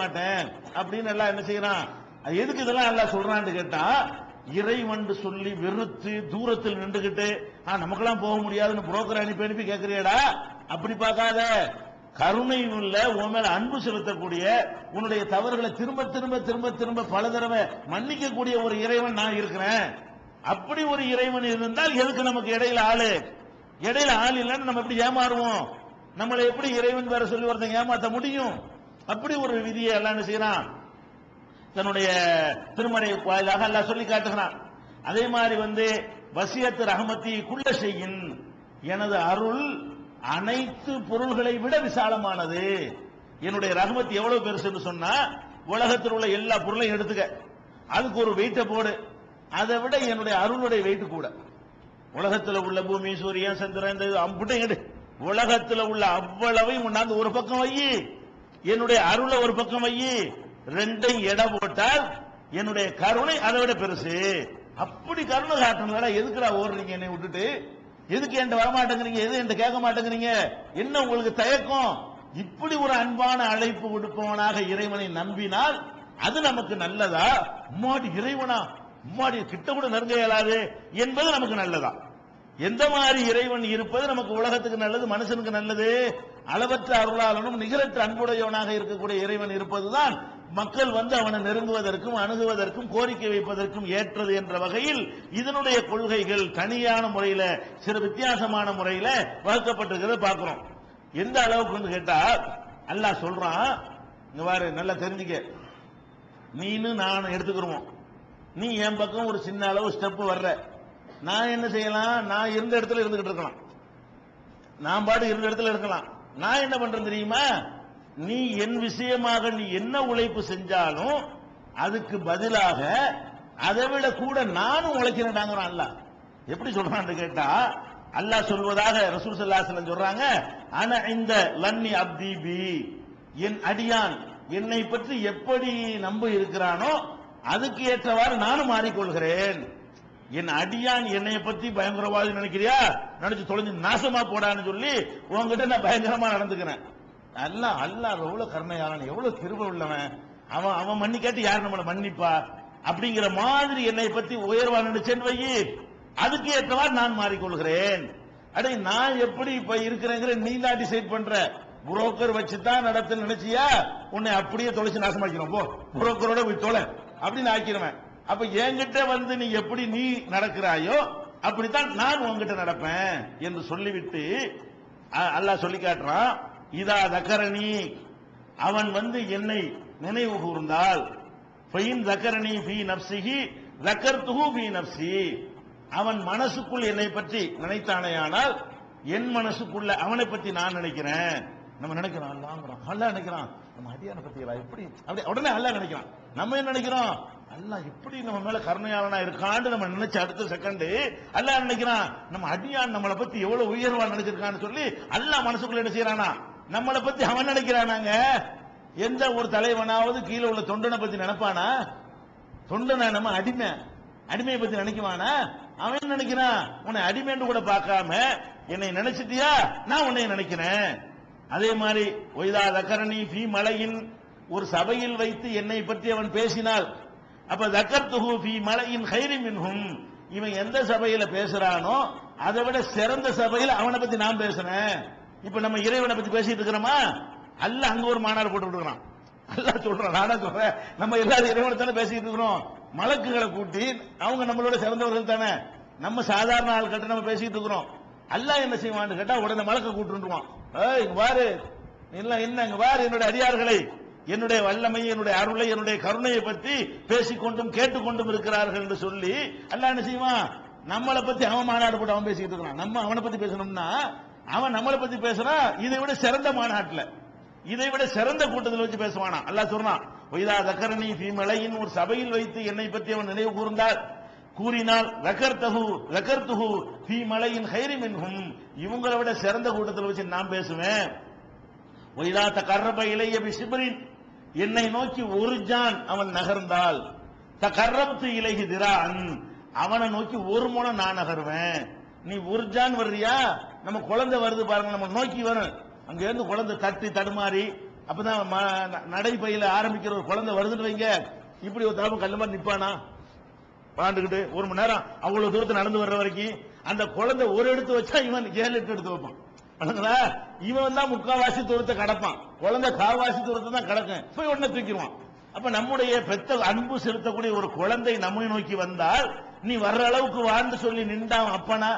மாட்டேன். அப்படின்னு எல்லாம் என்ன செய்யறான்? அது எதுக்கு இதெல்லாம் எல்லாம் சொல்றான்னு கேட்டா இறைவன் சொல்லி வெறுத்து தூரத்தில் நின்றுகிட்டு ஆ நமக்கெல்லாம் போக முடியாதுன்னு புரோக்கர் அனுப்பி அனுப்பி கேட்கிறியடா அப்படி பார்க்காத. கருணை உள்ள உன் மேல அன்பு செலுத்தக்கூடிய உன்னுடைய தவறுகளை திரும்ப திரும்ப திரும்ப திரும்ப பல தடவை மன்னிக்கக்கூடிய ஒரு இறைவன் நான் இருக்கிறேன். அப்படி ஒரு இறைவன் இருந்தால் எதுக்கு நமக்கு இடையில ஆளு? இடையில ஆள் இல்லைன்னு நம்ம எப்படி ஏமாறுவோம்? நம்மளை எப்படி இறைவன் வேற சொல்லி ஒருத்தன் ஏமாத்த முடியும்? அப்படி ஒரு விதியை எல்லாம் என்ன செய்யறான்? தன்னுடைய திருமறை வாயிலாக எல்லாம் சொல்லி காட்டுகிறான். அதே மாதிரி வந்து வசியத்து ரஹமத்தி குள்ள செய்யின் எனது அருள் அனைத்து பொருள்களை விட விசாலமானது. என்னுடைய ரஹமத் எவ்வளவு பெருசுன்னு சொன்னா உலகத்தில் உள்ள எல்லா பொருளையும் எடுத்துக்க. அதுக்கு ஒரு வெயிட்ட போடு. அதை விட என்னுடைய அருளுடைய வெயிட் கூட. உலகத்துல உள்ள பூமி சூரியன் சந்திரன் இந்த அம்புட்டையும் எடு. உலகத்துல உள்ள அவ்வளவையும் கொண்டாந்து ஒரு பக்கம் வை. என்னுடைய அருளை ஒரு பக்கம் வை. ரெண்டையும் எடை போட்டால் என்னுடைய கருணை அதை விட பெருசு. அப்படி கருணை காட்டணுங்களா எதுக்குடா ஓடுறீங்க என்னை விட்டுட்டு? எதுக்கு என்கிட்ட வரமாட்டேங்கிறீங்க? எது என்கிட்ட கேட்க மாட்டேங்கிறீங்க? என்ன உங்களுக்கு தயக்கம்? இப்படி ஒரு அன்பான அழைப்பு கொடுப்பவனாக இறைவனை நம்பினால் அது நமக்கு நல்லதா? உம்மாடி இறைவனா? உம்மாடி கிட்ட கூட நெருங்க இயலாது என்பது நமக்கு நல்லதா? எந்த மாதிரி இறைவன் இருப்பது நமக்கு உலகத்துக்கு நல்லது மனுஷனுக்கு நல்லது? அளவற்ற அருளாளனும் நிகரற்ற அன்புடையவனாக இருக்கக்கூடிய இறைவன் இருப்பதுதான் மக்கள் வந்து அவனை நெருங்குவதற்கும் அணுகுவதற்கும் கோரிக்கை வைப்பதற்கும் ஏற்றது என்ற வகையில் இதனுடைய கொள்கைகள் தனியான முறையில சில வித்தியாசமான முறையில வகுக்கப்பட்டிருக்கிறத பார்க்கிறோம். எந்த அளவுக்கு கேட்டா அல்லாஹ் சொல்றான் இங்க பாரு நல்லா தெரிஞ்சுக்க. நீனு நான் எடுத்துக்கிறோம் நீ என் பக்கம் ஒரு சின்ன அளவு ஸ்டெப் வர்ற. நான் என்ன செய்யலாம்? நான் இருந்த இடத்துல இருந்துகிட்டு இருக்கலாம். நான் பாட்டு இருந்த இடத்துல இருக்கலாம். நான் என்ன பண்றேன் தெரியுமா? நீ என் விஷயமாக நீ என்ன உழைப்பு செஞ்சாலும் அதுக்கு பதிலாக அதை விட கூட நானும் உழைக்கிறேன்டாங்கிறான் அல்லாஹ். எப்படி சொல்றான்னு கேட்டா அல்லாஹ் சொல்வதாக ரசூல் ஸல்லல்லாஹு சொல்றாங்க ஆனா இந்த லன்னி அப்தி பி. என் அடியான் என்னை பற்றி எப்படி நம்ப இருக்கிறானோ அதுக்கு ஏற்றவாறு நானும் மாறிக்கொள்கிறேன். என் அடியான் என்னைய பத்தி பயங்கரவாதி நினைக்கிறியா? நினைச்சு தொலைஞ்சு நாசமா போடான்னு சொல்லி உன்கிட்ட நான் பயங்கரமா நடந்துக்கிறேன். நல்லா அல்லாஹ் எவ்வளவு கருணையாளன் எவ்வளவு திரும்ப உள்ளவன் அவன் அவன் மன்னிக்காட்டி யார் நம்மளை மன்னிப்பா? அப்படிங்கிற மாதிரி என்னை பத்தி உயர்வா நினைச்சேன் வை அதுக்கு ஏற்றவாறு நான் மாறிக்கொள்கிறேன். அடே நான் எப்படி இப்ப இருக்கிறேங்கிற நீ தான் டிசைட் பண்ற. புரோக்கர் வச்சு தான் நடத்த நினைச்சியா? உன்னை அப்படியே தொலைச்சு நாசமாக்கிறோம் போ புரோக்கரோட போய் தொலை. அப்படின்னு ஆக்கிடுவேன். அப்ப என்கிட்ட வந்து நீ எப்படி நீ நடக்கிறாயோ அப்படித்தான் நான் உங்ககிட்ட நடப்பேன் என்று சொல்லிவிட்டு அ- அல்லாஹ் சொல்லி காட்டுறான் இதா தக்கரணி அவன் வந்து என்னை நினைவு கூர்ந்தால் ஃபைன் தக்கரணி பி நப்சிஹி தக்கர்த்துஹு பி நப்சி அவன் மனசுக்குள் என்னை பற்றி நினைத்தானேயானால் என் மனசுக்குள்ள அவனை பற்றி நான் நினைக்கிறேன். நம்ம நினைக்கிறான் அல்லா நினைக்கிறான். நம்ம அடியான பத்திகளா எப்படி? அப்படி உடனே அல்லா நினைக்கிறான். நம்ம என்ன நினைக்கிறோம்? அல்லா எப்படி நம்ம மேல கருணையாளனா இருக்கான்னு நம்ம நினைச்ச அடுத்த செகண்ட் அல்லா நினைக்கிறான்? நம்ம அடியான் நம்மளை பத்தி எவ்வளவு உயர்வா நினைச்சிருக்கான்னு சொல்லி அல்லாஹ் மனசுக்குள்ள என்ன செய்யறானா நம்மளை பத்தி அவன் நினைக்கிறானாங்க? எந்த ஒரு தலைவனாவது கீழே உள்ள தொண்டனை பத்தி நினைப்பானா? தொண்டனா நம்ம அடிமை அடிமையை பத்தி நினைக்குவானா அவன் என்ன நினைக்கிறான்? உன்னை அடிமைன்னு கூட பார்க்காம என்னை நினைச்சிட்டியா? நான் உன்னை நினைக்கிறேன். அதே மாதிரி ஒய்தா தக்கரணி ஃபி மலையின் ஒரு சபையில் வைத்து என்னை பற்றி அவன் பேசினால் அப்ப தக்கர்த்துஹு ஃபி மலையின் ஹைரி மின்ஹும். இவன் எந்த சபையில பேசுறானோ அதை விட சிறந்த சபையில் அவனை பத்தி நான் பேசுறேன் இப்ப நம்ம இறைவனை பத்தி பேசிட்டு இருக்கிறோமா? அல்ல அங்க ஒரு மாநாடு போட்டு விடுறான் அல்லாஹ் சொல்றான் நானா சொல்றேன் நம்ம எல்லாரும் இறைவனை தானே பேசிட்டு இருக்கிறோம். மலக்குகளை கூட்டி அவங்க நம்மளோட சிறந்தவர்கள் தானே. நம்ம சாதாரண ஆள்கிட்ட நம்ம பேசிட்டு இருக்கிறோம். அல்லாஹ் என்ன செய்வான்னு கேட்டா உடனே மலக்க கூட்டுருவான் இங்க பாரு. என்ன இங்க பாரு என்னுடைய அடியார்களை. என்னுடைய வல்லமை என்னுடைய அருளை என்னுடைய கருணையை பத்தி பேசிக்கொண்டும் கேட்டுக்கொண்டும் இருக்கிறார்கள் என்று சொல்லி அல்ல என்ன செய்வான்? நம்மளை பத்தி அவன் மாநாடு போட்டு அவன் பேசிக்கிட்டு இருக்கிறான். நம்ம அவனை பத்தி பேசணும்னா அவன் நம்மளை பத்தி பேசுறான் இதை விட சிறந்த மாநாட்டில் இதை விட சிறந்த கூட்டத்தில் வச்சு பேசுவானா? அல்லாஹ் சொல்றான் வைதா தக்கரணி தீமலையின் ஒரு சபையில் வைத்து என்னை பற்றி அவன் நினைவு கூர்ந்தால் கூறினால் ரகர்தஹு ரகர்துஹு தீ மலையின் ஹைரி மின்ஹும். இவங்களை விட சிறந்த கூட்டத்தில் வச்சு நான் பேசுவேன். ஒய்தா தகர்ரப இளைய பிசிபரின். என்னை நோக்கி ஒரு ஜான் அவன் நகர்ந்தால் தகர்ரப்து இலகி திரான் அவனை நோக்கி ஒரு முனை நான் நகருவேன். நீ ஒரு ஜான் வர்றியா? நம்ம குழந்தை வருது பாருங்க நம்ம நோக்கி வரும் அங்க இருந்து குழந்தை தட்டி தடுமாறி அப்பதான் ம- ந- நடைப்பையில ஆரம்பிக்கிற ஒரு குழந்தை வருதுன்னு வைங்க. இப்படி ஒரு தடவை கல்லுமா நிப்பானா? விளாண்டுக்கிட்டு ஒரு மணி நேரம் அவ்வளவு தூரத்து நடந்து வர்ற வரைக்கும் அந்த குழந்தை ஒரு எடுத்து வச்சா இவன் ஏழு எட்டு எடுத்து வைப்பான். வணங்களா இவன் தான் முக்காவாசி தூரத்தை கடப்பான். குழந்தை கால்வாசி தூரத்தை தான் கடக்கும். போய் உடனே தூக்கிடுவான். அப்ப நம்முடைய பெத்த அன்பு செலுத்தக்கூடிய ஒரு குழந்தை நம்மை நோக்கி வந்தால் நீ வர்ற அளவுக்கு வாழ்ந்து சொல்லி நின்றான் அப்பனா?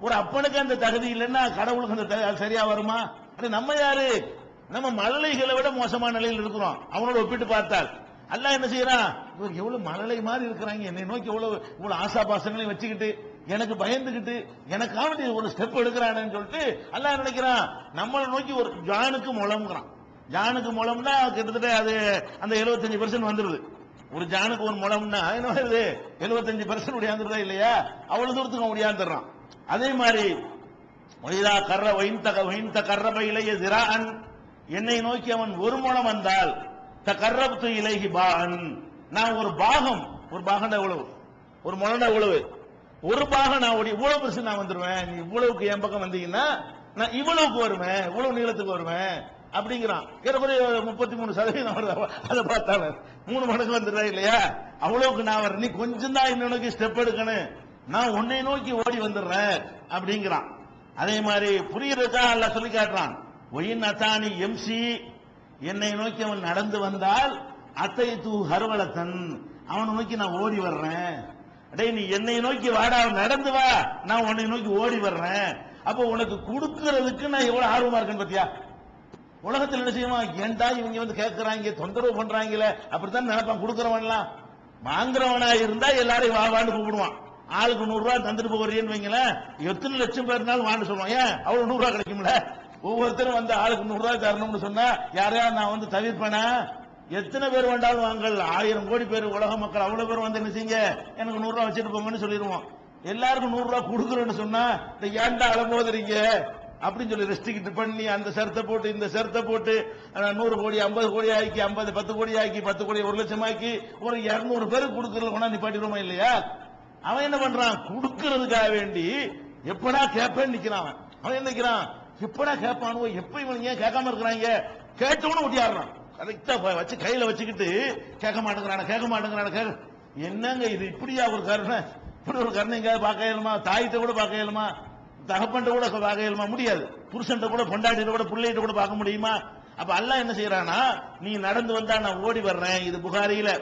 ஒரு அப்பனுக்கு அந்த தகுதி இல்லைன்னா கடவுளுக்கு அந்த சரியா வருமா? அது நம்ம யாரு? நம்ம மழலைகளை விட மோசமான நிலையில் இருக்கிறோம். அவனோட ஒப்பிட்டு பார்த்தால். அல்லாஹ் என்ன செய்யறான்? இவர் எவ்வளவு மழலை மாதிரி இருக்கிறாங்க. என்னை நோக்கி எவ்வளவு இவ்வளவு ஆசாபாசங்களையும் வச்சுக்கிட்டு எனக்கு பயந்துகிட்டு எனக்காக ஒரு ஸ்டெப் எடுக்கிறானேன்னு சொல்லிட்டு அல்லாஹ் நினைக்கிறான்? நம்மளை நோக்கி ஒரு ஜானுக்கு முளம்ங்கிறான் ஜானுக்கு முளம்னா கிட்டத்தட்ட அது அந்த 75% பெர்சன்ட் வந்துருது. ஒரு ஜானுக்கு ஒரு முளம்னா என்ன வருது? 75% பெர்சன்ட் உடையாந்துருதா இல்லையா? அவ்வளவு தூரத்துக்கு அவன் உடையாந்துடுறான் அதே மாதிரி ஒய்தா கர்ற ஒயின்த வைந்த கர்ரப இளைய திரான் என்னை நோக்கி அவன் ஒரு முளம் வந்தால் த கர்ரப்து இலைஹி பான் நான் ஒரு பாகம். ஒரு பாகண்டா உழவு ஒரு முழண்டா உழவு ஒரு பாகம் நான் ஓடி இவ்வளவு பெருசு நான் வந்துருவேன். நீ இவ்வளவுக்கு என் பக்கம் வந்தீங்கன்னா நான் இவ்வளவுக்கு வருவேன். இவ்வளவு நீளத்துக்கு வருவேன். அப்படிங்கிறான். ஏறக்குறைய முப்பத்தி மூணு சதவீதம் வருது. அதை பார்த்தாலும் மூணு மடங்கு வந்துடுறா இல்லையா? அவ்வளவுக்கு நான் வரேன் நீ கொஞ்சம் தான் என்னோட ஸ்டெப் எடுக்கணும். நான் உன்னை நோக்கி ஓடி வந்துடுறேன். அப்படிங்கிறான். அதே மாதிரி புரியறதுக்கா அல்ல சொல்லி காட்டுறான். ஒயின் அத்தானி எம்சி என்னை நோக்கி அவன் நடந்து வந்தால் அத்தை தூ ஹர்வலத்தன் அவனை நோக்கி நான் ஓடி வர்றேன். அடே நீ என்னை நோக்கி வாடா நடந்து வா நான் உன்னை நோக்கி ஓடி வர்றேன். அப்போ உனக்கு கொடுக்கறதுக்கு நான் எவ்வளவு ஆர்வமா இருக்கேன் பாத்தியா உலகத்தில் என்ன செய்வான்? ஏன்டா இவங்க வந்து கேட்கறாங்க தொந்தரவு பண்றாங்களே அப்படித்தான் நினைப்பான் கொடுக்கறவன்லாம். வாங்குறவனா இருந்தா எல்லாரையும் வா வான்னு கூப்பிடுவான். ஆளுக்கு நூறு ரூபாய் தந்துட்டு போகிறேன்னு வைங்களேன் எத்தனை லட்சம் பேர்னாலும் வாண்டு சொல்லுவான். ஏன்? அவ்வளவு நூறு ரூபாய் கிடைக்கும்ல? ஒவ்வொருத்தரும் வந்து ஆளுக்கு நூறு ரூபாய் தரணும்னு சொன்னா யாரையா நான் வந்து தவிர்ப்பேனா? எத்தனை பேர் வேண்டாலும் வாங்கல். ஆயிரம் கோடி பேர் உலக மக்கள் அவ்வளவு பேர் வந்து என்ன செய்யுங்க எனக்கு நூறு ரூபாய் வச்சுட்டு போங்கன்னு சொல்லிடுவோம். எல்லாருக்கும் நூறு ரூபாய் கொடுக்குறேன்னு சொன்னா இந்த ஏன்டா அலமோதுறீங்க அப்படின்னு சொல்லி ரெஸ்ட்ரிக்ட் பண்ணி அந்த சரத்தை போட்டு இந்த சரத்தை போட்டு நூறு கோடி ஐம்பது கோடி ஆக்கி ஐம்பது பத்து கோடி ஆக்கி பத்து கோடி ஒரு லட்சம் ஆக்கி ஒரு இருநூறு பேருக்கு கொடுக்கறது கொண்டா நிப்பாட்டிடுவோமா இல்லையா? அவன் என்ன பண்றான்? கொடுக்கறதுக்காக வேண்டி எப்படா கேட்பேன்னு நிக்கிறான். அவன் அவன் என்ன நிக்கிறான்? எப்படா கேட்பானுவோ எப்ப இவன் ஏன் கேட்காம இருக்கிறாங்க? கேட்டவனு ஒட்டியாடுறான். கரெக்டா வச்சு கையில வச்சுக்கிட்டு கேட்க மாட்டேங்கிறான கேட்க மாட்டேங்கிறான என்னங்க இது? இப்படியா ஒரு கருணை? இப்படி ஒரு கருணை எங்கேயாவது பார்க்க இயலுமா? தாயிட்ட கூட பார்க்க இயலுமா? தகப்பன்ட்ட கூட பார்க்க இயலுமா? முடியாது. புருஷன்ட்ட கூட பொண்டாட்டிட்ட கூட பிள்ளைகிட்ட கூட பார்க்க முடியுமா? அப்ப அல்லாஹ் என்ன செய்யறானா நீ நடந்து வந்தா நான் ஓடி வர்றேன். இது புகாரியில.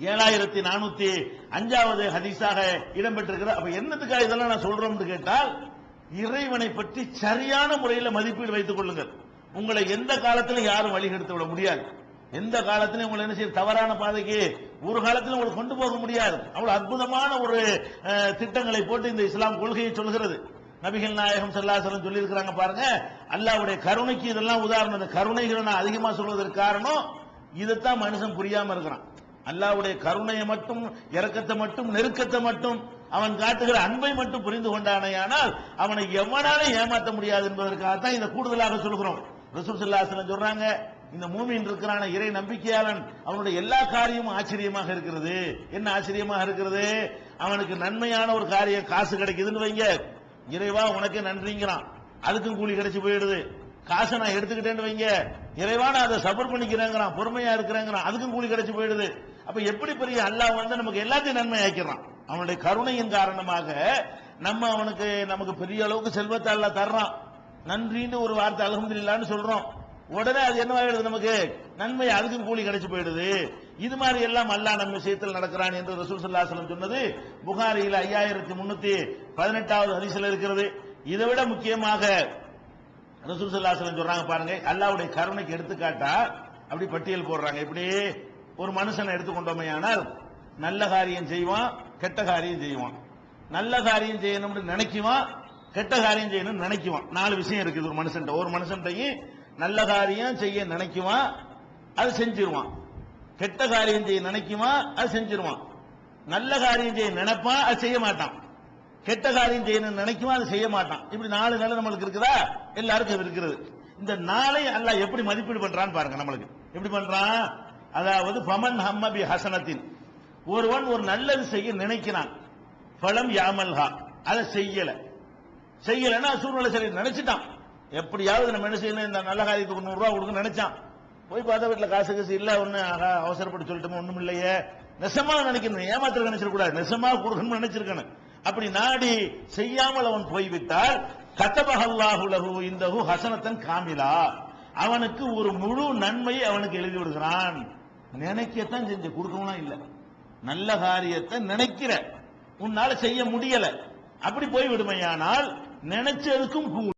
ஏழாயிரத்தி நானூத்தி அஞ்சாவது ஹதீஸாக இடம்பெற்றிருக்கிற அப்ப என்னத்துக்காக இதெல்லாம் நான் சொல்றோம்னு கேட்டால் இறைவனை பற்றி சரியான முறையில் மதிப்பீடு வைத்துக் கொள்ளுங்கள். உங்களை எந்த காலத்திலும் யாரும் வழிகெடுத்து விட முடியாது. எந்த காலத்திலும் உங்களை என்ன செய்ய தவறான பாதைக்கு ஒரு காலத்திலும் உங்களை கொண்டு போக முடியாது. அவ்வளவு அற்புதமான ஒரு திட்டங்களை போட்டு இந்த இஸ்லாம் கொள்கையை சொல்கிறது. நபிகள் நாயகம் செல்லாசலம் சொல்லி இருக்கிறாங்க பாருங்க அல்லாவுடைய கருணைக்கு இதெல்லாம் உதாரணம். இந்த கருணைகளை நான் அதிகமா சொல்வதற்கு காரணம் இதைத்தான் மனுஷன் புரியாம இருக்கிறான். அல்லாவுடைய கருணையை மட்டும் இறக்கத்தை மட்டும் நெருக்கத்தை மட்டும் அவன் காட்டுகிற அன்பை மட்டும் புரிந்து கொண்டானேயானால் அவனை எவனாலும் ஏமாற்ற முடியாது என்பதற்காக தான் இதை கூடுதலாக சொல்கிறோம். ரசூல் ஸல்லல்லாஹு சொல்றாங்க இந்த மூமின் இருக்கிறான இறை நம்பிக்கையாளன் அவனுடைய எல்லா காரியமும் ஆச்சரியமாக இருக்கிறது. என்ன ஆச்சரியமாக இருக்கிறது? அவனுக்கு நன்மையான ஒரு காரியம் காசு கிடைக்குதுன்னு வைங்க. இறைவா உனக்கு நன்றிங்கிறான். அதுக்கும் கூலி கிடைச்சு போயிடுது. காசை நான் எடுத்துக்கிட்டேன்னு வைங்க. இறைவா நான் அதை சபர் பண்ணிக்கிறேங்கிறான். பொறுமையா இருக்கிறேங்கிறான். அதுக்கும் கூலி கிடைச்சு போயிடுது. அப்ப எப்படி பெரிய அல்லாஹ் வந்து நமக்கு எல்லாத்தையும் நன்மை ஆக்கிறான் அவனுடைய கருணையின் காரணமாக நம்ம அவனுக்கு நமக்கு பெரிய அளவுக்கு செல்வத்தை அல்ல தர்றான். நன்றின்னு ஒரு வார்த்தை அல்ஹம்துலில்லாஹ்னு சொல்றோம். உடனே அது என்னவாகிடுது நமக்கு? நன்மை அதுக்கும் கூலி கிடைச்சு போயிடுது. இது மாதிரி எல்லாம் அல்லாஹ் நம்ம விஷயத்தில் நடக்கிறான் என்று ரசூல் ஸல்லல்லாஹு சொன்னது. புகாரியில் ஐயாயிரத்தி முன்னூத்தி பதினெட்டாவது ஹரிசில் இருக்கிறது. இதை விட முக்கியமாக ரசூல் ஸல்லல்லாஹு சொல்றாங்க பாருங்க அல்லாவுடைய கருணைக்கு எடுத்துக்காட்டா அப்படி பட்டியல் போடுறாங்க. இப்படி ஒரு மனுஷனை எடுத்துக்கொண்டோமையானால் நல்ல காரியம் செய்வான் கெட்ட காரியம் செய்வான். நல்ல காரியம் செய்யணும்னு நினைக்குவான் கெட்ட காரியம் செய்யணும்னு நினைக்குவான். நாலு விஷயம் இருக்குது ஒரு மனுஷன் ஒரு மனுஷன்டையும் நல்ல காரியம் செய்ய நினைக்குவான் அது செஞ்சிருவான். கெட்ட காரியம் செய்ய நினைக்குவான் அது செஞ்சிருவான். நல்ல காரியம் செய்ய நினைப்பான் அது செய்ய மாட்டான். கெட்ட காரியம் செய்யணும்னு நினைக்குவான் அது செய்ய மாட்டான். இப்படி நாலு நிலை நம்மளுக்கு இருக்குதா? எல்லாருக்கும் இருக்கிறது. இந்த நாளை அல்ல எப்படி மதிப்பீடு பண்றான்னு பாருங்க நம்மளுக்கு. எப்படி பண்றான்? அதாவது பமன் ஹம்மபி ஹசனத்தின். ஒருவன் ஒரு நல்லது செய்ய நினைக்கிறான். பலம் யாமல்ஹா. அதை செய்யல. செய்யலன்னா சூழ்நிலை சரி நினைச்சிட்டான். எப்படியாவது நம்ம என்ன செய்யணும்? இந்த நல்ல காரியத்துக்கு நூறு ரூபா கொடுக்க நினைச்சான். போய் பார்த்தா வீட்டுல காசு காசு இல்ல ஒன்னு அவசரப்பட்டு சொல்லிட்டோம் ஒண்ணும் இல்லையே. நெசமா நினைக்கணும். ஏமாத்திர நினைச்சிடக்கூடாது. நெசமா கொடுக்கணும்னு நினைச்சிருக்கணும். அப்படி நாடி செய்யாமல் அவன் போய்விட்டால் கத்தபஹல்லாஹு இந்த ஹசனத்தன் காமிலா. அவனுக்கு ஒரு முழு நன்மையை அவனுக்கு எழுதி விடுகிறான். நினைக்கத்தான் செஞ்சு கொடுக்கவும் இல்லை. நல்ல காரியத்தை நினைக்கிற. உன்னால செய்ய முடியல. அப்படி போய் விடுமையானால் நினைச்சதுக்கும் கூலி